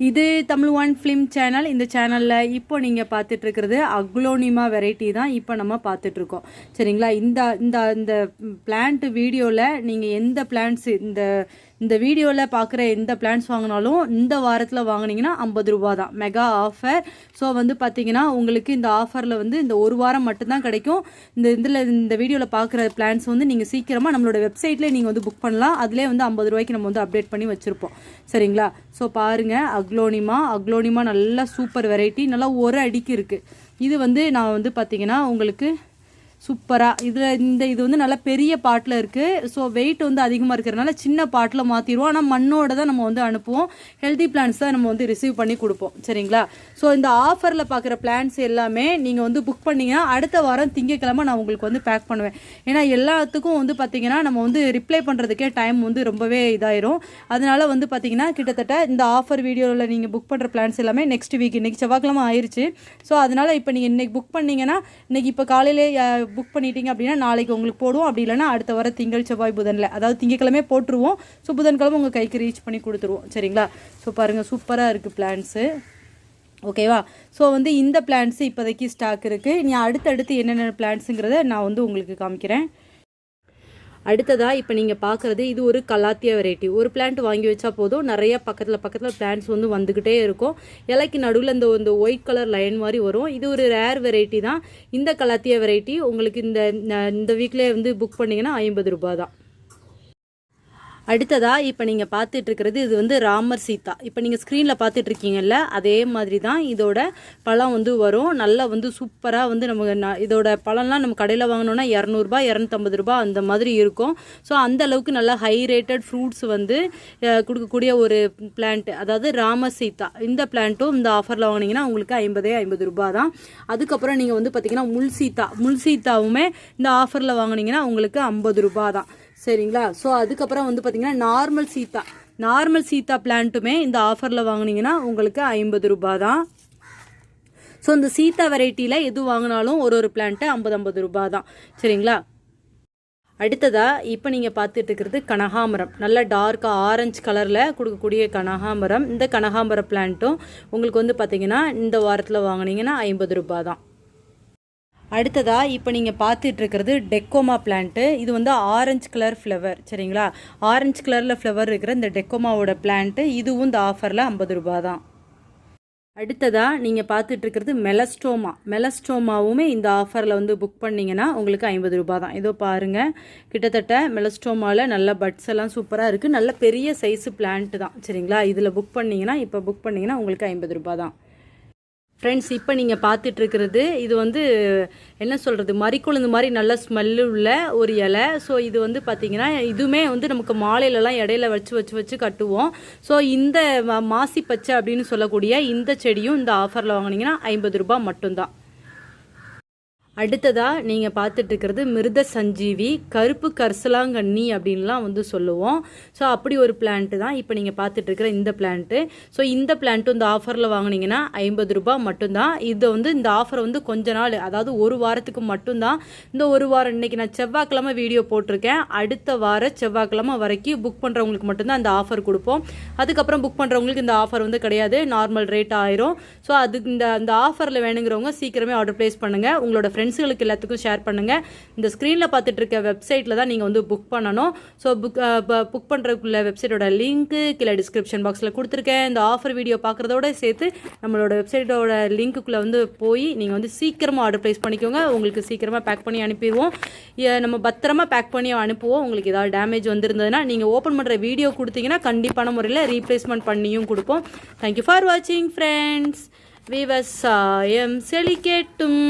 இது Tamil one film channel. இந்த சேனலில் இப்போ நீங்கள் பார்த்துட்டு இருக்கிறது அக்லோனிமா வெரைட்டி தான் இப்போ நம்ம பார்த்துட்ருக்கோம். சரிங்களா? இந்த இந்த இந்த பிளான்ட் வீடியோவில் நீங்கள் எந்த பிளான்ட்ஸ் இந்த இந்த வீடியோவில் பார்க்குற எந்த பிளான்ஸ் வாங்கினாலும் இந்த வாரத்தில் வாங்கினீங்கன்னா ஐம்பது ரூபா தான் மெகா ஆஃபர் ஸோ வந்து பார்த்தீங்கன்னா உங்களுக்கு இந்த ஆஃபரில் வந்து இந்த ஒரு வாரம் மட்டும்தான் கிடைக்கும். இந்த இதில் இந்த வீடியோவில் பார்க்குற பிளான்ஸ் வந்து நீங்கள் சீக்கிரமாக நம்மளோட வெப்சைட்லேயே நீங்கள் வந்து புக் பண்ணலாம். அதிலே வந்து ஐம்பது ரூபாய்க்கு நம்ம வந்து அப்டேட் பண்ணி வச்சுருப்போம். சரிங்களா? ஸோ பாருங்கள் அக்லோனிமா அக்லோனிமா நல்லா சூப்பர் வெரைட்டி நல்லா ஒரு அடிக்கு இருக்குது இது வந்து நான் வந்து பார்த்தீங்கன்னா உங்களுக்கு சூப்பராக இதில் இந்த இது வந்து நல்லா பெரிய பாட்டில் இருக்குது ஸோ வெயிட் வந்து அதிகமாக இருக்கிறதுனால சின்ன பாட்டில் மாற்றிடுவோம் ஆனால் மண்ணோட தான் நம்ம வந்து அனுப்புவோம். ஹெல்தி பிளான்ஸ் தான் நம்ம வந்து ரிசீவ் பண்ணி கொடுப்போம். சரிங்களா? ஸோ இந்த ஆஃபரில் பார்க்குற பிளான்ஸ் எல்லாமே நீங்கள் வந்து புக் பண்ணிங்கன்னா அடுத்த வாரம் திங்கக்கிழமை நான் உங்களுக்கு வந்து பேக் பண்ணுவேன். ஏன்னா எல்லாத்துக்கும் வந்து பார்த்தீங்கன்னா நம்ம வந்து ரிப்ளை பண்ணுறதுக்கே டைம் வந்து ரொம்பவே இதாயிரும். அதனால் வந்து பார்த்தீங்கன்னா கிட்டத்தட்ட இந்த ஆஃபர் வீடியோவில் நீங்கள் புக் பண்ணுற பிளான்ஸ் எல்லாமே நெக்ஸ்ட் வீக் இன்றைக்கி செவ்வாய்க்கிழமை ஆயிடுச்சு ஸோ அதனால் இப்போ நீங்கள் இன்றைக்கி புக் பண்ணிங்கன்னா இன்றைக்கி இப்போ காலையிலே புக் பண்ணிட்டீங்க அப்படின்னா நாளைக்கு உங்களுக்கு போடுவோம். அப்படி இல்லைன்னா அடுத்த வர திங்கள் செவ்வாய் புதனில். அதாவது திங்கக்கிழமே போட்டுருவோம். ஸோ புதன்கிழமை உங்கள் கைக்கு ரீச் பண்ணி கொடுத்துருவோம். சரிங்களா? ஸோ பாருங்கள் சூப்பராக இருக்குது பிளான்ஸு ஓகேவா ஸோ வந்து இந்த பிளான்ஸு இப்போதைக்கு ஸ்டாக் இருக்குது நீ அடுத்தடுத்து என்னென்ன பிளான்ஸுங்கிறத நான் வந்து உங்களுக்கு காமிக்கிறேன். அடுத்ததாக இப்போ நீங்கள் பார்க்குறது இது ஒரு கலாத்திய வெரைட்டி ஒரு பிளான்ட் வாங்கி வச்சா போதும் நிறைய பக்கத்தில் பக்கத்தில் பிளான்ட்ஸ் வந்து வந்துக்கிட்டே இருக்கும். இலைக்கு நடுவில் இந்த இந்த ஒயிட் கலர் லைன் மாதிரி வரும். இது ஒரு ரேர் வெரைட்டி தான். இந்த கலாத்திய வெரைட்டி உங்களுக்கு இந்த இந்த வீக்லேயே வந்து புக் பண்ணிங்கன்னா ஐம்பது ரூபா தான். அடுத்ததாக இப்போ நீங்கள் பார்த்துட்ருக்கிறது இது வந்து ராமர் சீதா. இப்போ நீங்கள் ஸ்க்ரீனில் பார்த்துட்ருக்கீங்கல்ல அதே மாதிரி தான் இதோட பழம் வந்து வரும். நல்லா வந்து சூப்பராக வந்து நம்ம இதோட பழம்லாம் நம்ம கடையில் வாங்கினோன்னா இரநூறுபா இரநூத்தம்பது ரூபா அந்த மாதிரி இருக்கும். ஸோ அந்த அளவுக்கு நல்லா ஹை ரேட்டட் ஃப்ரூட்ஸ் வந்து கொடுக்கக்கூடிய ஒரு பிளான்ட் அதாவது ராமர் சீதா. இந்த பிளான்ட்டும் இந்த ஆஃபரில் வாங்கினீங்கன்னா உங்களுக்கு ஐம்பதே ஐம்பது ரூபா தான். அதுக்கப்புறம் நீங்கள் வந்து பார்த்தீங்கன்னா முள் சீதா முள் சீதாவுமே இந்த ஆஃபரில் வாங்கினீங்கன்னா உங்களுக்கு ஐம்பது ரூபா தான். சரிங்களா? ஸோ அதுக்கப்புறம் வந்து பார்த்தீங்கன்னா நார்மல் சீத்தா நார்மல் சீத்தா பிளான்ட்டுமே இந்த ஆஃபரில் வாங்கினீங்கன்னா உங்களுக்கு ஐம்பது ரூபா தான் ஸோ இந்த சீத்தா வெரைட்டியில் எது வாங்கினாலும் ஒரு ஒரு பிளான்ட்டு ஐம்பது ஐம்பது ரூபா தான் சரிங்களா? அடுத்ததாக இப்போ நீங்கள் பார்த்துட்டு இருக்கிறது கனகாமரம் நல்ல டார்க்காக ஆரஞ்சு கலரில் கொடுக்கக்கூடிய கனகாமரம் இந்த கனகாமர பிளான்ட்டும் உங்களுக்கு வந்து பார்த்தீங்கன்னா இந்த வாரத்தில் வாங்கினீங்கன்னா ஐம்பது ரூபா தான் அடுத்ததாக இப்போ நீங்கள் பார்த்துட்ருக்கிறது டெக்கோமா பிளான்ட்டு இது வந்து ஆரஞ்சு கலர் ஃப்ளவர் சரிங்களா? ஆரஞ்சு கலரில் ஃப்ளவர் இருக்கிற இந்த டெக்கோமாவோட பிளான்ட்டு இதுவும் இந்த ஆஃபரில் ஐம்பது ரூபா தான். அடுத்ததாக நீங்கள் பார்த்துட்ருக்கிறது மெலஸ்டோமா மெலஸ்டோமாவுமே இந்த ஆஃபரில் வந்து புக் பண்ணிங்கன்னா உங்களுக்கு ஐம்பது ரூபா தான். இதோ பாருங்கள் கிட்டத்தட்ட மெலஸ்டோமாவில் நல்ல பட்ஸ் எல்லாம் சூப்பராக இருக்குது நல்ல பெரிய சைஸு பிளான்ட்டு தான் சரிங்களா? இதில் புக் பண்ணிங்கன்னா இப்போ புக் பண்ணிங்கன்னா உங்களுக்கு ஐம்பது ரூபா தான். ஃப்ரெண்ட்ஸ் இப்போ நீங்கள் பார்த்துட்ருக்கிறது இது வந்து என்ன சொல்கிறது மறிக்குழுந்து மாதிரி நல்ல ஸ்மெல்லு உள்ள ஒரு இலை. ஸோ இது வந்து பார்த்திங்கன்னா இதுவுமே வந்து நமக்கு மாலையிலலாம் இடையில வச்சு வச்சு வச்சு கட்டுவோம். ஸோ இந்த மாசி பச்சை அப்படின்னு சொல்லக்கூடிய இந்த செடியும் இந்த ஆஃபரில் வாங்கினீங்கன்னா ஐம்பது ரூபாய் மட்டும்தான். அடுத்ததாக நீங்கள் பார்த்துட்டு இருக்கிறது மிருத சஞ்சீவி கருப்பு கரிசலாங்கண்ணி அப்படின்லாம் வந்து சொல்லுவோம். ஸோ அப்படி ஒரு பிளான்ட்டு தான் இப்போ நீங்கள் பார்த்துட்டு இருக்கிற இந்த பிளான்ட்டு ஸோ இந்த பிளான்ட்டு இந்த ஆஃபரில் வாங்கினீங்கன்னா ஐம்பது ரூபாய் மட்டும்தான். இதை வந்து இந்த ஆஃபர் வந்து கொஞ்ச நாள் அதாவது ஒரு வாரத்துக்கு மட்டும்தான். இந்த ஒரு வாரம் இன்றைக்கி நான் செவ்வாய்க்கிழமை வீடியோ போட்டிருக்கேன். அடுத்த வார செவ்வாய்க்கிழமை வரைக்கும் புக் பண்ணுறவங்களுக்கு மட்டும்தான் அந்த ஆஃபர் கொடுப்போம். அதுக்கப்புறம் புக் பண்ணுறவங்களுக்கு இந்த ஆஃபர் வந்து கிடையாது. நார்மல் ரேட் ஆயிரும். ஸோ அதுக்கு இந்த அந்த ஆஃபரில் வேணுங்கிறவங்க சீக்கிரமே ஆர்டர் ப்ளேஸ் பண்ணுங்கள் உங்களோட ஃப்ரெண்ட்ஸுகளுக்கு எல்லாத்துக்கும் ஷேர் பண்ணுங்கள் இந்த ஸ்க்ரீனில் பார்த்துட்டு இருக்க வெப்சைட்டில் தான் நீங்கள் வந்து புக் பண்ணணும். ஸோ புக் புக் பண்ணுறதுக்குள்ள வெப்சைட்டோட லிங்க்கு கீழே டிஸ்கிரிப்ஷன் பாக்ஸில் கொடுத்துருக்கேன். இந்த ஆஃபர் வீடியோ பார்க்குறதோட சேர்த்து நம்மளோட வெப்சைட்டோட லிங்க்குள்ளே வந்து போய் நீங்கள் வந்து சீக்கிரமாக ஆர்டர் ப்ளேஸ் பண்ணிக்கோங்க. உங்களுக்கு சீக்கிரமாக பேக் பண்ணி அனுப்பிடுவோம். நம்ம பத்திரமா பேக் பண்ணி அனுப்புவோம். உங்களுக்கு ஏதாவது டேமேஜ் வந்திருந்ததுன்னா நீங்கள் ஓப்பன் பண்ணுற வீடியோ கொடுத்தீங்கன்னா கண்டிப்பான முறையில் ரீப்ளேஸ்மெண்ட் பண்ணியும் கொடுப்போம். தேங்க்யூ ஃபார் வாட்சிங் ஃப்ரெண்ட்ஸ் விவசாயம் செழிக்கட்டும்